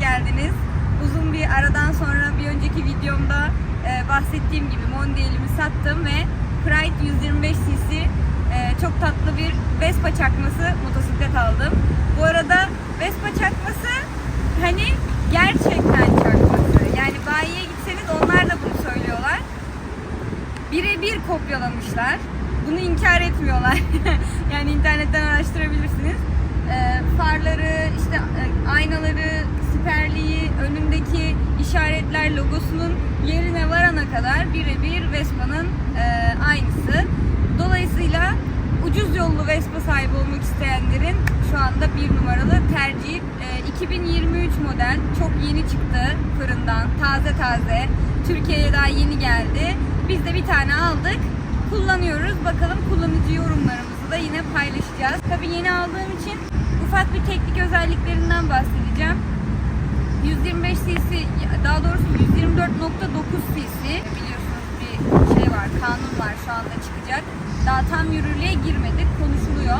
geldiniz. Uzun bir aradan sonra bir önceki videomda e, bahsettiğim gibi Mondial'imi sattım ve Pride 125 cc e, çok tatlı bir Vespa çakması motosiklet aldım. Bu arada Vespa çakması hani gerçekten çakması. Yani bayiye gitseniz onlar da bunu söylüyorlar. Birebir kopyalamışlar. Bunu inkar etmiyorlar. yani internetten araştırabilirsiniz. Ee, farları, işte işaretler logosunun yerine varana kadar birebir Vespa'nın e, aynısı. Dolayısıyla ucuz yollu Vespa sahibi olmak isteyenlerin şu anda bir numaralı tercih. E, 2023 model çok yeni çıktı fırından taze taze. Türkiye'ye daha yeni geldi. Biz de bir tane aldık. Kullanıyoruz. Bakalım kullanıcı yorumlarımızı da yine paylaşacağız. Tabii yeni aldığım için ufak bir teknik özelliklerinden bahsedeceğim. 125 cc, daha doğrusu 124.9 cc biliyorsunuz bir şey var, kanun var şu anda çıkacak. Daha tam yürürlüğe girmedi, konuşuluyor.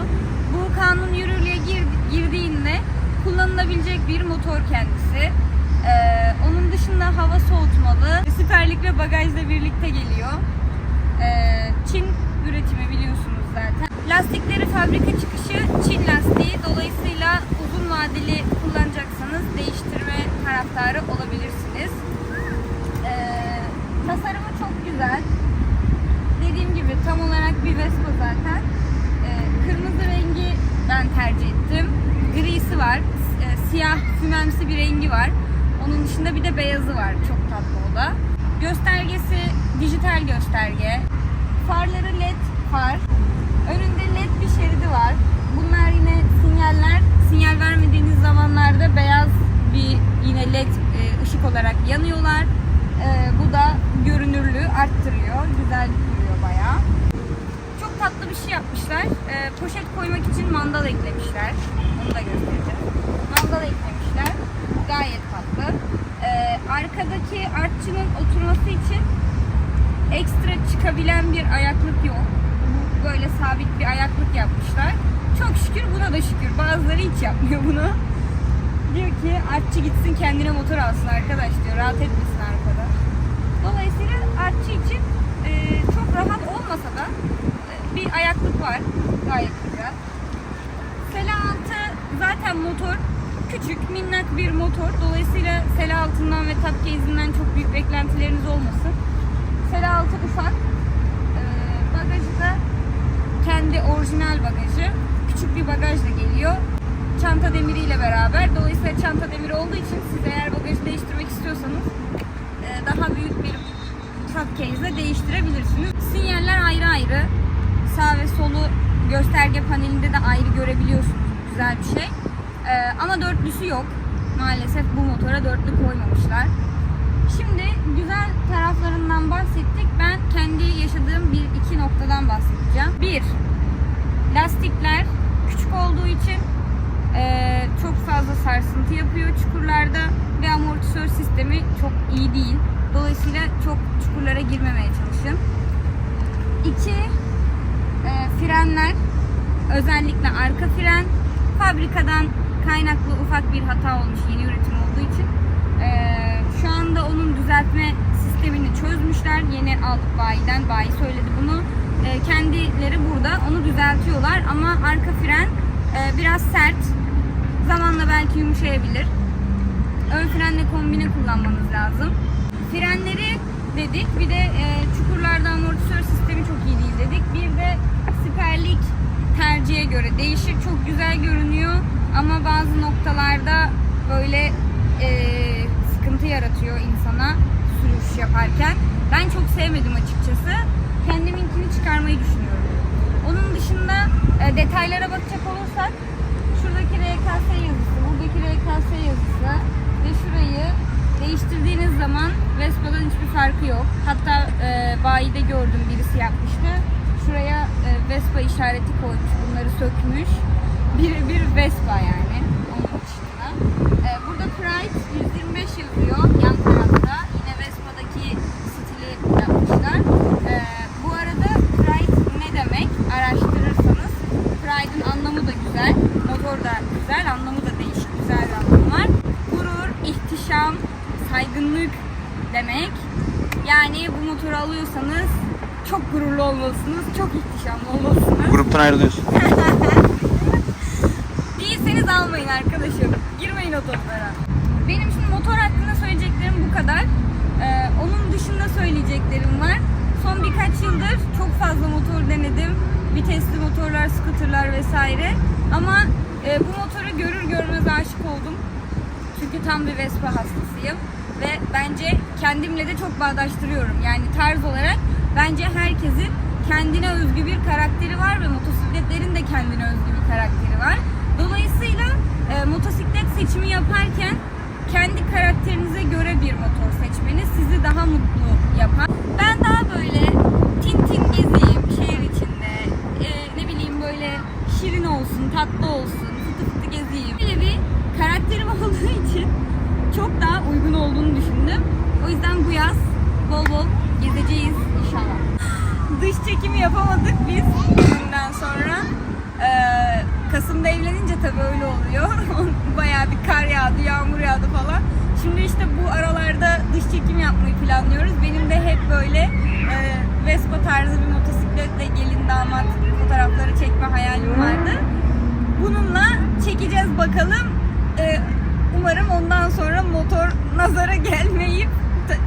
Bu kanun yürürlüğe gir- girdiğinde kullanılabilecek bir motor kendisi. Ee, onun dışında hava soğutmalı, siperlik ve bagajla birlikte geliyor. Ee, Çin üretimi biliyorsunuz zaten. Lastikleri fabrika çıkışı Çin lastiği. Dolayısıyla uzun vadeli kullanacaksanız değiştirme taraftarı olabilirsiniz. Ee, tasarımı çok güzel. Dediğim gibi tam olarak bir Vespa zaten. Ee, kırmızı rengi ben tercih ettim. Grisi var. Ee, siyah fümemsi bir rengi var. Onun dışında bir de beyazı var. Çok tatlı o da. Göstergesi dijital gösterge. Farları led far. Önünde led bir şeridi var. Bunlar yine sinyaller. Sinyal vermediğiniz zamanlarda beyaz bir yine led e, ışık olarak yanıyorlar. E, bu da görünürlüğü arttırıyor. Güzel duruyor bayağı. Çok tatlı bir şey yapmışlar. E, poşet koymak için mandal eklemişler. Onu da göstereceğim. Mandal eklemişler. Gayet tatlı. E, arkadaki artçının oturması için ekstra çıkabilen bir ayaklık yok. Böyle sabit bir ayaklık yapmışlar. Çok şükür buna da şükür. Bazıları hiç yapmıyor bunu. Diyor ki artçı gitsin kendine motor alsın arkadaş diyor. Rahat etmesin arkada. Dolayısıyla artçı için e, çok rahat olmasa da e, bir ayaklık var. Gayet güzel. Sela altı zaten motor küçük, minnak bir motor. Dolayısıyla sela altından ve tap case'inden çok büyük beklentileriniz olmasın. Sela altı ufak. Ee, bagajı da kendi orijinal bagajı. Küçük bir bagajla geliyor. Çanta demiriyle beraber. Dolayısıyla çanta demiri olduğu için siz eğer bagajı değiştirmek istiyorsanız e, daha büyük bir ile değiştirebilirsiniz. Sinyaller ayrı ayrı. Sağ ve solu gösterge panelinde de ayrı görebiliyorsunuz. Güzel bir şey. Ee, ama dörtlüsü yok. Maalesef bu motora dörtlü koymamışlar. Şimdi güzel taraflarından bahsettik. Ben kendi yaşadığım bir iki noktadan bahsedeceğim. Bir, lastikler küçük olduğu için eee, çok fazla sarsıntı yapıyor çukurlarda ve amortisör sistemi çok iyi değil. Dolayısıyla çok çukurlara girmemeye çalışın. İki, eee, frenler özellikle arka fren fabrikadan kaynaklı ufak bir hata olmuş yeni üretim olduğu için. Eee, şu anda onun düzeltme sistemini çözmüşler. Yeni aldık bayiden bayi söyledi bunu. Eee, kendileri burada onu düzeltiyorlar ama arka fren eee, biraz sert. Zamanla belki yumuşayabilir. Ön frenle kombine kullanmanız lazım. Frenleri dedik. Bir de eee, çukurlarda amortisör sistemi çok iyi değil dedik. Bir de siperlik tercihe göre değişir. Çok güzel görünüyor böyle eee, sıkıntı yaratıyor insana sürüş yaparken. Ben çok sevmedim açıkçası. Kendiminkini çıkarmayı düşünüyorum. Onun dışında e, detaylara bakacak olursak şuradaki RKS yazısı, buradaki RKS yazısı ve şurayı değiştirdiğiniz zaman Vespa'dan hiçbir farkı yok. Hatta e, bayide gördüm birisi yapmıştı. Şuraya e, Vespa işareti koymuş, bunları sökmüş. Birebir Vespa yani. E, Burada Pride 125 yıl yazıyor yan tarafta. Yine Vespa'daki stili yapmışlar. Ee, bu arada Pride ne demek araştırırsanız. Pride'ın anlamı da güzel. Motor da güzel. Anlamı da değişik. Güzel bir anlamı var. Gurur, ihtişam, saygınlık demek. Yani bu motoru alıyorsanız çok gururlu olmalısınız. Çok ihtişamlı olmalısınız. Gruptan ayrılıyorsun. Değilseniz almayın arkadaşım. Girmeyin o toplara. Benim şimdi motor hakkında söyleyeceklerim bu kadar. Ee, onun dışında söyleyeceklerim var. Son birkaç yıldır çok fazla motor denedim. Vitesli motorlar, scooterlar vesaire. Ama e, bu motoru görür görmez aşık oldum. Çünkü tam bir Vespa hastasıyım. Ve bence kendimle de çok bağdaştırıyorum. Yani tarz olarak bence herkesin kendine özgü bir karakteri var ve motosikletlerin de kendine özgü bir karakteri var. Dolayısıyla e, motosiklet seçimi yaparken kendi karakterinize göre bir motor seçmeniz sizi daha mutlu yapar. Ben daha böyle tintin gezeyim şehir içinde. E, ne bileyim böyle şirin olsun, tatlı olsun, fıtı fıtı gezeyim. Böyle bir karakterim olduğu için çok daha uygun olduğunu düşündüm. O yüzden bu yaz bol bol gezeceğiz inşallah. Dış çekimi yapamadık biz bundan sonra. Ee, Kasım'da evlenince tabii öyle oluyor. Bayağı bir kar yağdı, yağmur yağdı falan. Şimdi işte bu aralarda dış çekim yapmayı planlıyoruz. Benim de hep böyle e, Vespa tarzı bir motosikletle gelin damat fotoğrafları çekme hayalim vardı. Bununla çekeceğiz bakalım. Ee, umarım ondan sonra motor nazara gelmeyip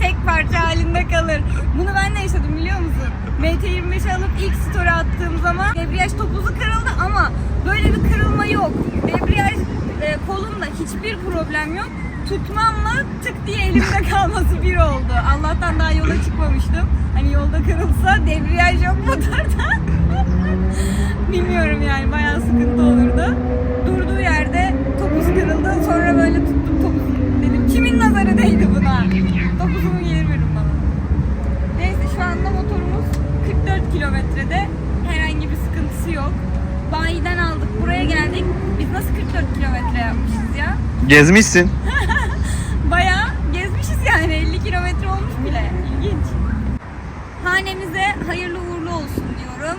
tek parça halinde kalır. Bunu ben de yaşadım biliyor musun? MT25 alıp ilk story attığım zaman debriyaj topuzu kırıldı ama böyle bir kırılma yok. Debriyaj e, kolumda hiçbir problem yok. Tutmamla tık diye elimde kalması bir oldu. Allah'tan daha yola çıkmamıştım. Hani yolda kırılsa debriyaj yok motorda. Bilmiyorum yani bayağı sıkıntı olurdu. Durduğu yerde topuz kırıldı. Sonra böyle tuttum 9'unu gelir bana. Neyse şu anda motorumuz 44 kilometrede. Herhangi bir sıkıntısı yok. Bayiden aldık buraya geldik. Biz nasıl 44 kilometre yapmışız ya? Gezmişsin. Bayağı gezmişiz yani 50 kilometre olmuş bile. İlginç. Hanemize hayırlı uğurlu olsun diyorum.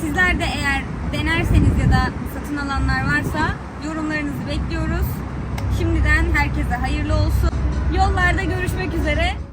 Sizler de eğer denerseniz ya da satın alanlar varsa yorumlarınızı bekliyoruz. Şimdiden herkese hayırlı olsun. Yollarda görüşmek üzere.